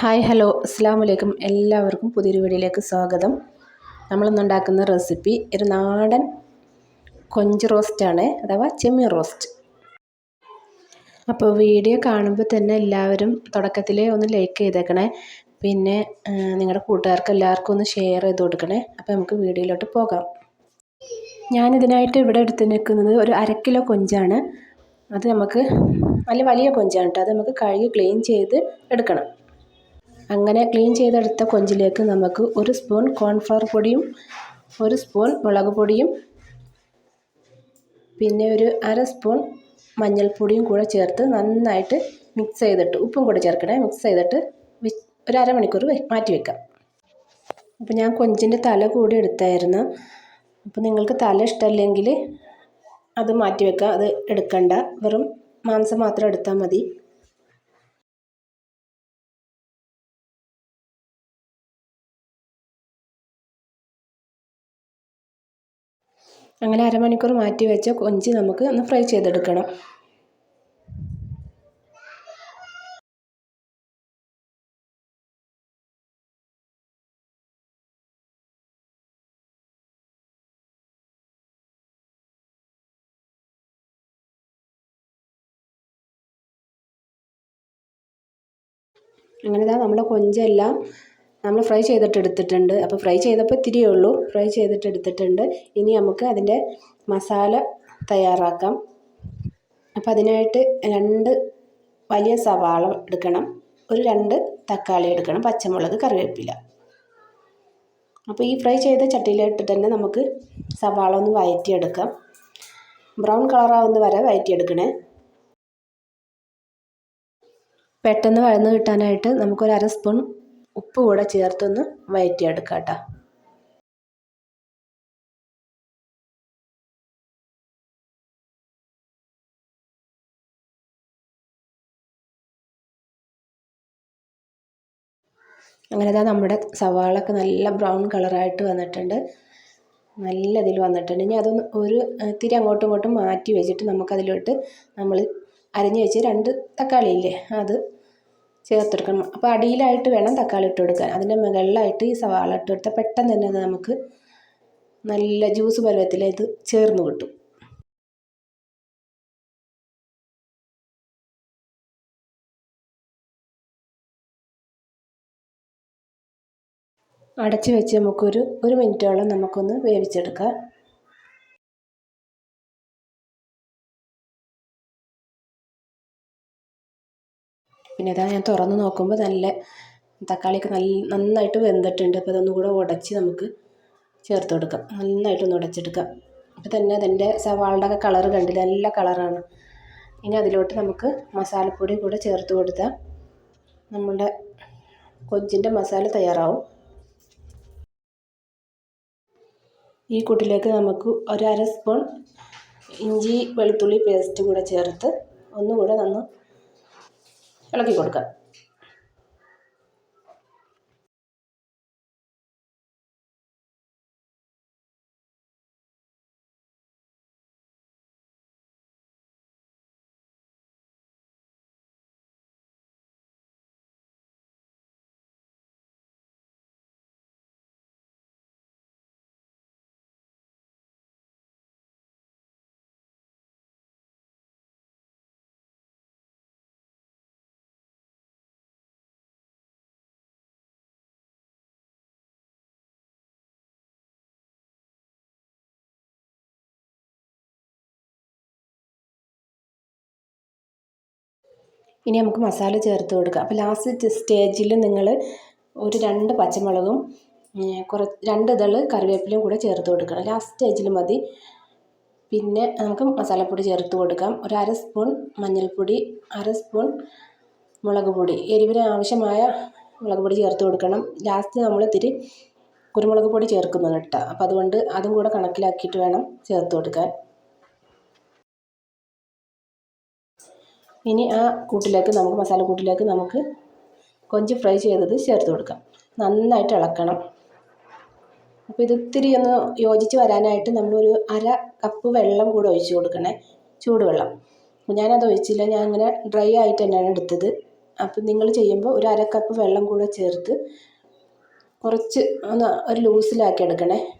Hi hello. അസ്സാം വലൈക്കും എല്ലാവർക്കും പുതിയൊരു വീഡിയോയിലേക്ക് സ്വാഗതം. നമ്മളിന്നുണ്ടാക്കുന്ന റെസിപ്പി ഒരു നാടൻ കൊഞ്ച് റോസ്റ്റാണ് അഥവാ ചെമ്മീൻ റോസ്റ്റ്. അപ്പോൾ വീഡിയോ കാണുമ്പോൾ തന്നെ എല്ലാവരും തുടക്കത്തിൽ ഒന്ന് ലൈക്ക് ചെയ്തേക്കണേ. പിന്നെ നിങ്ങളുടെ കൂട്ടുകാർക്ക് എല്ലാവർക്കും ഒന്ന് ഷെയർ ചെയ്ത് കൊടുക്കണേ. അപ്പോൾ നമുക്ക് വീഡിയോയിലോട്ട് പോകാം. ഞാനിതിനായിട്ട് ഇവിടെ എടുത്ത് നിൽക്കുന്നത് ഒരു അര കിലോ കൊഞ്ചാണ്. അത് നമുക്ക് നല്ല വലിയ കൊഞ്ചാണ് കേട്ടോ. അത് നമുക്ക് കഴുകി ക്ലീൻ ചെയ്ത് എടുക്കണം. അങ്ങനെ ക്ലീൻ ചെയ്തെടുത്ത കൊഞ്ചിലേക്ക് നമുക്ക് ഒരു സ്പൂൺ കോൺഫ്ലവർ പൊടിയും ഒരു സ്പൂൺ മുളക് പൊടിയും പിന്നെ ഒരു അര സ്പൂൺ മഞ്ഞൾപ്പൊടിയും കൂടെ ചേർത്ത് നന്നായിട്ട് മിക്സ് ചെയ്തിട്ട് ഉപ്പും കൂടെ ചേർക്കണേ മിക്സ് ചെയ്തിട്ട് ഒരു അരമണിക്കൂർ മാറ്റി വെക്കാം. അപ്പോൾ ഞാൻ കൊഞ്ചിന്റെ തല കൂടി എടുത്തായിരുന്നു. അപ്പോൾ നിങ്ങൾക്ക് തല ഇഷ്ടമല്ലെങ്കിൽ അത് മാറ്റി വെക്കാം അത് എടുക്കണ്ട. വെറും മാംസം മാത്രം എടുത്താൽ മതി. അങ്ങനെ അരമണിക്കൂർ മാറ്റി വെച്ച കൊഞ്ചി നമുക്ക് ഒന്ന് ഫ്രൈ ചെയ്തെടുക്കണം. അങ്ങനെ ഇതാ നമ്മുടെ കൊഞ്ചെല്ലാം നമ്മൾ ഫ്രൈ ചെയ്തിട്ട് എടുത്തിട്ടുണ്ട് അപ്പോൾ ഫ്രൈ ചെയ്തപ്പോൾ ഇത്തിരിയേ ഉള്ളൂ. ഫ്രൈ ചെയ്തിട്ട് എടുത്തിട്ടുണ്ട് ഇനി നമുക്ക് അതിന്റെ മസാല തയ്യാറാക്കാം. അപ്പോൾ അതിനായിട്ട് രണ്ട് വലിയ സവാള എടുക്കണം. ഒരു രണ്ട് തക്കാളി എടുക്കണം. പച്ചമുളക് കറിവേപ്പില. അപ്പോൾ ഈ ഫ്രൈ ചെയ്ത ചട്ടിയിലിട്ട് തന്നെ നമുക്ക് സവാള ഒന്ന് വയറ്റിയെടുക്കാം. ബ്രൗൺ കളറാവുന്ന വരെ വയറ്റിയെടുക്കണേ. പെട്ടെന്ന് വഴന്ന് കിട്ടാനായിട്ട് നമുക്കൊരു അര സ്പൂൺ ഉപ്പ് കൂടെ ചേർത്തൊന്ന് വയറ്റിയെടുക്കാം കേട്ടോ അങ്ങനെ ഇതാ നമ്മുടെ സവാളൊക്കെ നല്ല ബ്രൗൺ കളറായിട്ട് വന്നിട്ടുണ്ട്. നല്ല ഇതിൽ വന്നിട്ടുണ്ട്. ഇനി അതൊന്ന് ഒരു തിരി അങ്ങോട്ടും ഇങ്ങോട്ടും മാറ്റി വെച്ചിട്ട് നമുക്കതിലോട്ട് നമ്മൾ അരിഞ്ഞു വെച്ച് രണ്ട് തക്കാളി ഇല്ലേ അത് ചേർത്തെടുക്കണം. അപ്പോൾ അടിയിലായിട്ട് വേണം തക്കാളി ഇട്ട് കൊടുക്കാൻ. അതിന്റെ മുകളിലായിട്ട് ഈ സവാള ഇട്ട് കൊടുത്താൽ പെട്ടെന്ന് തന്നെ അത് നമുക്ക് നല്ല ജ്യൂസ് പരുവത്തിൽ ഇത് ചേർന്ന് കിട്ടും. അടച്ച് വെച്ച് നമുക്കൊരു ഒരു മിനിറ്റോളം നമുക്കൊന്ന് വേവിച്ചെടുക്കാം. പിന്നെ ഇതാ ഞാൻ തുറന്ന് നോക്കുമ്പോൾ നല്ല തക്കാളിയൊക്കെ നല്ല നന്നായിട്ട് വെന്തിട്ടുണ്ട്. അപ്പോൾ ഇതൊന്നും കൂടെ ഉടച്ച് നമുക്ക് ചേർത്ത് കൊടുക്കാം. നന്നായിട്ടൊന്ന് ഉടച്ചെടുക്കാം. അപ്പോൾ തന്നെ അതിന്റെ സവാളുടെ ഒക്കെ കളർ കണ്ടില്ല? നല്ല കളറാണ് ഇനി അതിലോട്ട് നമുക്ക് മസാലപ്പൊടി കൂടെ ചേർത്ത് കൊടുത്താൽ നമ്മുടെ കൊഞ്ചിന്റെ മസാല തയ്യാറാവും. ഈ കൂട്ടിലേക്ക് നമുക്ക് ഒരു അര സ്പൂൺ ഇഞ്ചി വെളുത്തുള്ളി പേസ്റ്റ് കൂടെ ചേർത്ത് ഒന്നുകൂടെ നന്ന് ഇളക്കി കൊടുക്കുക. ഇനി നമുക്ക് മസാല ചേർത്ത് കൊടുക്കാം. അപ്പോൾ ലാസ്റ്റ് സ്റ്റേജിൽ നിങ്ങൾ ഒരു രണ്ട് പച്ചമുളകും കുറ രണ്ട് ഇതൾ കറിവേപ്പിലയും കൂടെ ചേർത്ത് കൊടുക്കണം. ലാസ്റ്റ് സ്റ്റേജിൽ മതി. പിന്നെ നമുക്ക് മസാലപ്പൊടി ചേർത്ത് കൊടുക്കാം. ഒരു അര സ്പൂൺ മഞ്ഞൾപ്പൊടി അര സ്പൂൺ മുളക് പൊടി. എരിവിന് ആവശ്യമായ മുളക് പൊടി ചേർത്ത് കൊടുക്കണം. ലാസ്റ്റ് നമ്മൾ ഇത്തിരി കുരുമുളക് പൊടി ചേർക്കുന്നുണ്ട് കേട്ടോ അപ്പോൾ അതുകൊണ്ട് അതും കൂടെ കണക്കിലാക്കിയിട്ട് വേണം ചേർത്ത് കൊടുക്കാൻ. ഇനി ആ കൂട്ടിലേക്ക് നമുക്ക് മസാല കൂട്ടിലേക്ക് നമുക്ക് കൊഞ്ച് ഫ്രൈ ചെയ്തത് ചേർത്ത് കൊടുക്കാം. നന്നായിട്ട് ഇളക്കണം. അപ്പോൾ ഇത് ഇത്തിരി ഒന്ന് യോജിച്ച് വരാനായിട്ട് നമ്മളൊരു അര കപ്പ് വെള്ളം കൂടെ ഒഴിച്ച് കൊടുക്കണേ. ചൂടുവെള്ളം. ഞാനത് ഒഴിച്ചില്ല. ഞാൻ അങ്ങനെ ഡ്രൈ ആയിട്ട് തന്നെയാണ് എടുത്തത്. അപ്പം നിങ്ങൾ ചെയ്യുമ്പോൾ ഒരു അര കപ്പ് വെള്ളം കൂടെ ചേർത്ത് കുറച്ച് ഒന്ന് ഒരു ലൂസിലാക്കി എടുക്കണേ.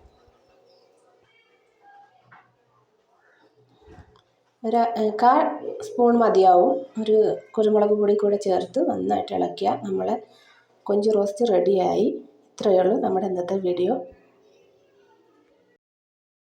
ഒരു കാൽ സ്പൂൺ മതിയാവും. ഒരു കുരുമുളക് പൊടി കൂടെ ചേർത്ത് നന്നായിട്ട് ഇളക്കിയാൽ നമ്മൾ കൊഞ്ച് റോസ്റ്റ് റെഡിയായി. ഇത്രയേ ഉള്ളൂ നമ്മുടെ ഇന്നത്തെ വീഡിയോ.